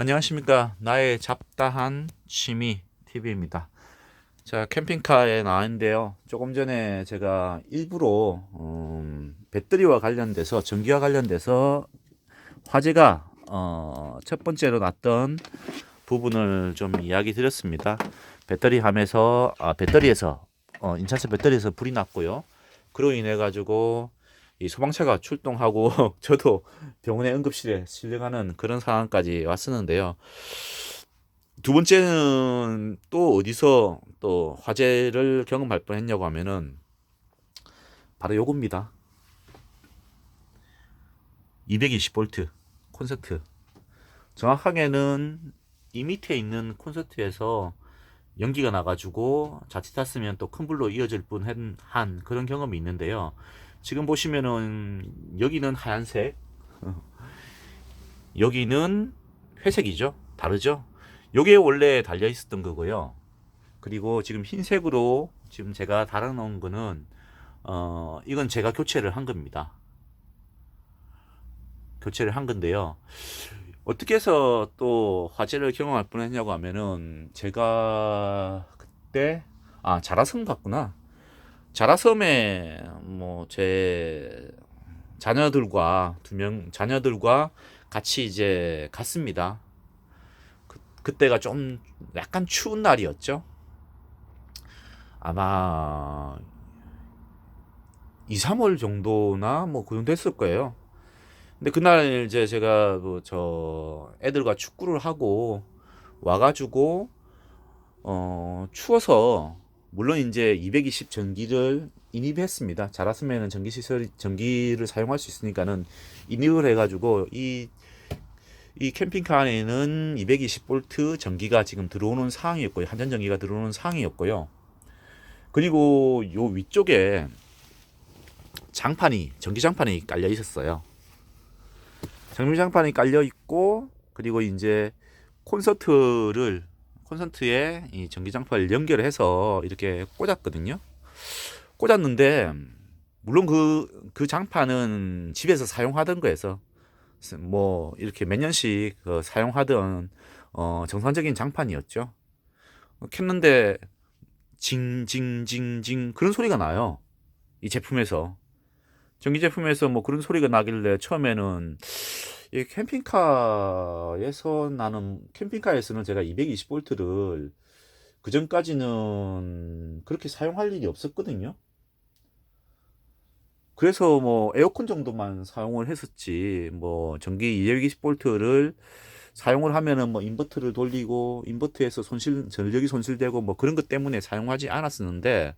안녕하십니까. 나의 잡다한 취미 TV입니다. 자, 캠핑카에 나왔는데요. 조금 전에 제가 일부러, 음, 배터리와 관련돼서, 전기와 관련돼서 화재가, 어, 첫 번째로 났던 부분을 좀 이야기 드렸습니다. 배터리 함에서, 아, 배터리에서, 어, 인차체 배터리에서 불이 났고요. 그로 인해 가지고 이 소방차가 출동하고 저도 병원의 응급실에 실려가는 그런 상황까지 왔었는데요. 두 번째는 또 어디서 또 화재를 경험할 뻔했냐고 하면은 바로 요겁니다. 220V 콘서트. 정확하게는 이 밑에 있는 콘서트에서 연기가 나가지고 자칫했으면 또 큰 불로 이어질 뻔한 그런 경험이 있는데요. 지금 보시면은 여기는 하얀색, 여기는 회색이죠. 다르죠? 요게 원래 달려 있었던 거고요. 그리고 지금 흰색으로 지금 제가 달아 놓은 거는 어 이건 제가 교체를 한 겁니다. 교체를 한 건데요. 어떻게 해서 또 화재를 경험할 뻔했냐고 하면은 제가 그때 아 자라섬 갔구나. 자라섬에 뭐 제 자녀들과 두 명 자녀들과 같이 이제 갔습니다. 그, 그때가 좀 약간 추운 날이었죠. 아마 2, 3월 정도나 뭐 그 정도 됐을 거예요. 근데 그날 이제 제가 그저 애들과 축구를 하고 와가지고 어 추워서 물론 이제 220 전기를 인입했습니다. 자라스면은 전기 시설 전기를 사용할 수 있으니까는 인입을 해가지고 이 이 캠핑카 안에는 220V 전기가 지금 들어오는 상황이었고요. 한전 전기가 들어오는 상황이었고요. 그리고 요 위쪽에 장판이 전기 장판이 깔려 있었어요. 전기 장판이 깔려 있고 그리고 이제 콘서트를 콘센트에 이 전기장판을 연결해서 이렇게 꽂았거든요. 꽂았는데 물론 그, 그 장판은 집에서 사용하던 거에서 뭐 이렇게 몇 년씩 그 사용하던 어, 정상적인 장판이었죠. 켰는데 징징징징 그런 소리가 나요. 이 제품에서 전기 제품에서 뭐 그런 소리가 나길래 처음에는 이 캠핑카에서 나는 캠핑카에서는 제가 220V를 그 전까지는 그렇게 사용할 일이 없었거든요. 그래서 뭐 에어컨 정도만 사용을 했었지 뭐 전기 220V를 사용을 하면은 뭐 인버터를 돌리고 인버터에서 손실 전력이 손실되고 뭐 그런 것 때문에 사용하지 않았었는데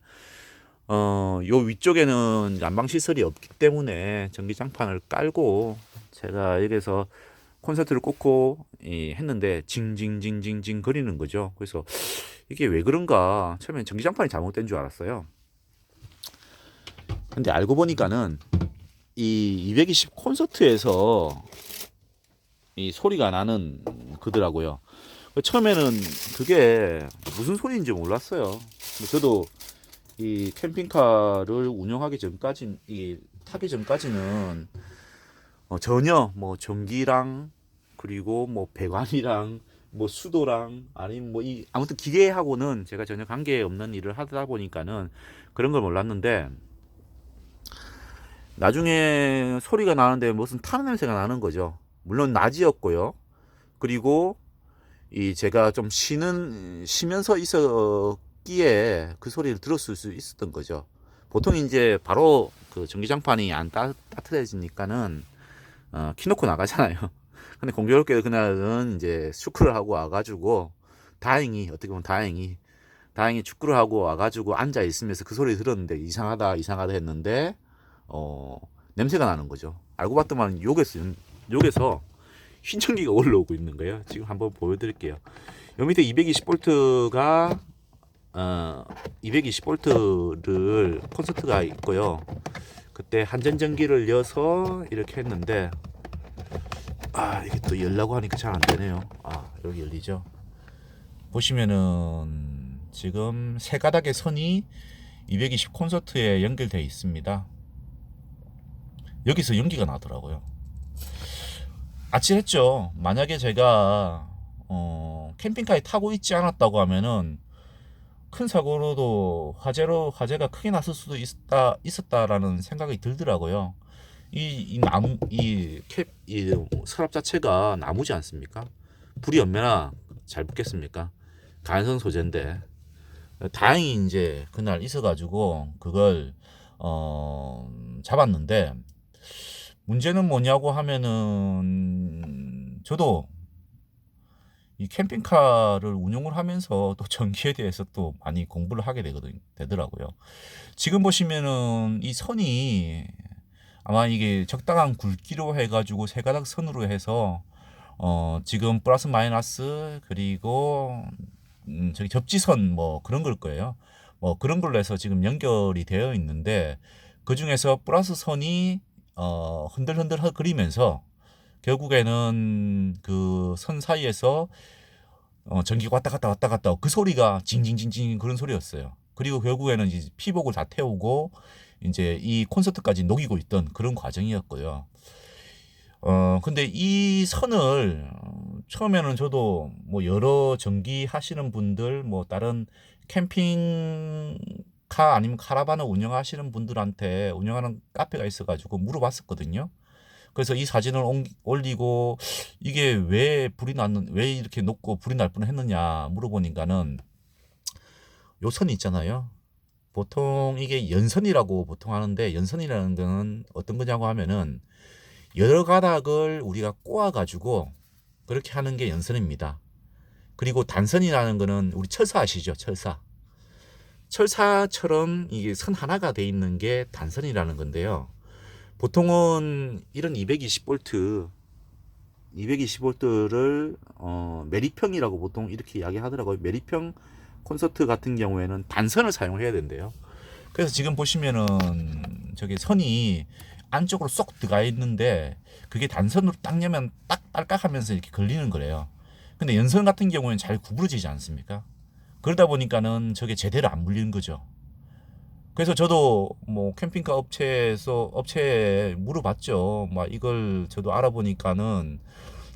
어, 요 위쪽에는 난방 시설이 없기 때문에 전기 장판을 깔고 제가 여기서 콘서트를 꽂고 이, 했는데 징징징징징 거리는 거죠. 그래서 이게 왜 그런가 처음엔 전기 장판이 잘못된 줄 알았어요. 근데 알고 보니까는 이 220 콘서트에서 이 소리가 나는 그더라고요. 처음에는 그게 무슨 소리인지 몰랐어요. 저도 이 캠핑카를 운영하기 전까지 이 타기 전까지는 어, 전혀 뭐 전기랑 그리고 뭐 배관이랑 뭐 수도랑 아니면 뭐 이 아무튼 기계하고는 제가 전혀 관계 없는 일을 하다 보니까는 그런 걸 몰랐는데 나중에 소리가 나는데 무슨 타는 냄새가 나는 거죠. 물론 낮이었고요. 그리고 이 제가 좀 쉬는 쉬면서 있었 기에 그 소리를 들었을 수 있었던 거죠. 보통 이제 바로 그 전기장판이 안 따, 따뜻해지니까는 어, 키놓고 나가잖아요. 근데 공교롭게 그날은 이제 축구를 하고 와가지고 다행히 어떻게 보면 다행히 다행히 축구를 하고 와가지고 앉아 있으면서 그 소리 들었는데 이상하다 이상하다 했는데 어 냄새가 나는 거죠. 알고 봤더만 욕에서 욕에서 흰전기가 올라오고 있는 거예요. 지금 한번 보여드릴게요. 요 밑에 220V가 어 220V를 콘서트가 있고요. 그때 한전 전기를 여서 이렇게 했는데 아 이게 또 열라고 하니까 잘 안 되네요. 아 여기 열리죠. 보시면은 지금 세 가닥의 선이 220 콘서트에 연결되어 있습니다. 여기서 연기가 나더라고요. 아찔했죠. 만약에 제가 어, 캠핑카에 타고 있지 않았다고 하면은 큰 사고로도 화재로 화재가 크게 났을 수도 있었다 있었다라는 생각이 들더라고요. 이, 이 나무 이캡이 서랍 자체가 나무지 않습니까? 불이 얼마나 잘 붙겠습니까? 간성 소재인데 다행히 이제 그날 있어가지고 그걸 어 잡았는데 문제는 뭐냐고 하면은 저도 이 캠핑카를 운용을 하면서 또 전기에 대해서 또 많이 공부를 하게 되거든 되더라고요. 지금 보시면은 이 선이 아마 이게 적당한 굵기로 해가지고 세 가닥 선으로 해서 어 지금 플러스 마이너스 그리고 음 저기 접지선 뭐 그런 걸 거예요. 뭐 그런 걸로 해서 지금 연결이 되어 있는데 그 중에서 플러스 선이 어 흔들흔들 거리면서 결국에는 그 선 사이에서 어 전기가 왔다 갔다 왔다 갔다 그 소리가 징징징징 그런 소리였어요. 그리고 결국에는 이제 피복을 다 태우고 이제 이 콘서트까지 녹이고 있던 그런 과정이었고요. 어 근데 이 선을 처음에는 저도 뭐 여러 전기 하시는 분들 뭐 다른 캠핑카 아니면 카라반을 운영하시는 분들한테 운영하는 카페가 있어가지고 물어봤었거든요. 그래서 이 사진을 옮- 올리고 이게 왜 불이 났는 왜 이렇게 높고 불이 날 뻔했느냐 물어보니까는 요 선이 있잖아요. 보통 이게 연선이라고 보통 하는데 연선이라는 거는 어떤 거냐고 하면은 여러 가닥을 우리가 꼬아 가지고 그렇게 하는 게 연선입니다. 그리고 단선이라는 거는 우리 철사 아시죠? 철사. 철사처럼 이게 선 하나가 돼 있는 게 단선이라는 건데요. 보통은 이런 220V 220V를 어, 메리평이라고 보통 이렇게 이야기하더라고요. 메리평 콘서트 같은 경우에는 단선을 사용해야 된대요. 그래서 지금 보시면은 저기 선이 안쪽으로 쏙 들어가 있는데 그게 단선으로 딱 여면 딱 딸깍하면서 이렇게 걸리는 거래요. 근데 연선 같은 경우에는 잘 구부러지지 않습니까? 그러다 보니까는 저게 제대로 안 물리는 거죠. 그래서 저도 뭐 캠핑카 업체에서 업체에 물어봤죠. 막 이걸 저도 알아보니까는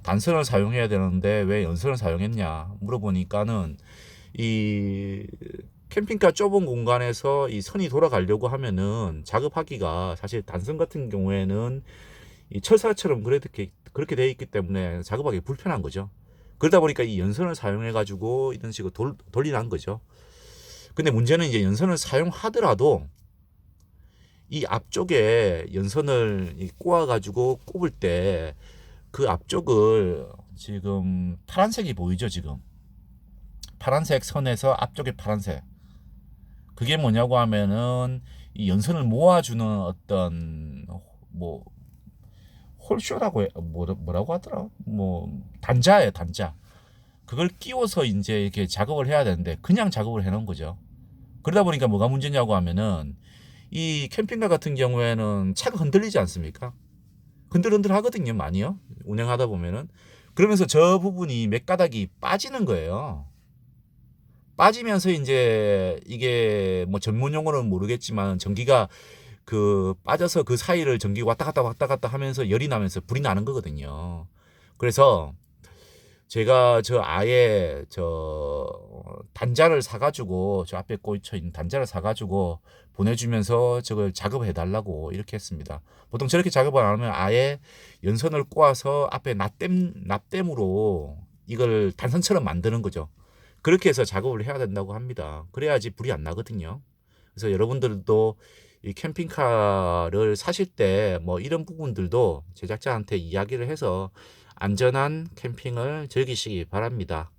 단선을 사용해야 되는데 왜 연선을 사용했냐 물어보니까는 이 캠핑카 좁은 공간에서 이 선이 돌아가려고 하면은 작업하기가 사실 단선 같은 경우에는 이 철사처럼 그렇게 그렇게 돼 있기 때문에 작업하기 불편한 거죠. 그러다 보니까 이 연선을 사용해 가지고 이런 식으로 돌, 돌리는 거죠. 근데 문제는 이제 연선을 사용하더라도 이 앞쪽에 연선을 이 꼬아 가지고 꼽을 때 그 앞쪽을 지금 파란색이 보이죠 지금? 파란색 선에서 앞쪽에 파란색. 그게 뭐냐고 하면은 이 연선을 모아주는 어떤 뭐 홀쇼라고 뭐라고 하더라? 뭐 단자예요 단자. 그걸 끼워서 이제 이렇게 작업을 해야 되는데 그냥 작업을 해놓은 거죠 그러다 보니까 뭐가 문제냐고 하면은 이 캠핑카 같은 경우에는 차가 흔들리지 않습니까? 흔들흔들 하거든요 많이요. 운행하다 보면은. 그러면서 저 부분이 몇 가닥이 빠지는 거예요. 빠지면서 이제 이게 뭐 전문 용어는 모르겠지만 전기가 그 빠져서 그 사이를 전기 왔다 갔다 왔다 갔다 하면서 열이 나면서 불이 나는 거거든요. 그래서 제가 저 아예 저 단자를 사가지고 저 앞에 꽂혀 있는 단자를 사가지고 보내주면서 저걸 작업해 달라고 이렇게 했습니다. 보통 저렇게 작업을 안 하면 아예 연선을 꼬아서 앞에 납땜 납땜으로 이걸 단선처럼 만드는 거죠. 그렇게 해서 작업을 해야 된다고 합니다. 그래야지 불이 안 나거든요. 그래서 여러분들도 이 캠핑카를 사실 때 뭐 이런 부분들도 제작자한테 이야기를 해서 안전한 캠핑을 즐기시기 바랍니다.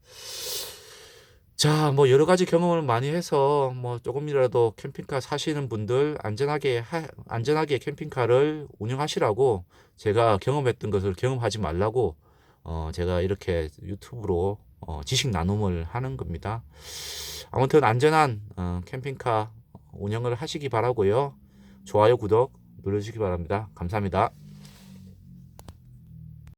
자, 뭐 여러 가지 경험을 많이 해서 뭐 조금이라도 캠핑카 사시는 분들 안전하게 하, 안전하게 캠핑카를 운영하시라고 제가 경험했던 것을 경험하지 말라고 어 제가 이렇게 유튜브로 어 지식 나눔을 하는 겁니다. 아무튼 안전한 어 캠핑카 운영을 하시기 바라고요. 좋아요, 구독 눌러주시기 바랍니다. 감사합니다.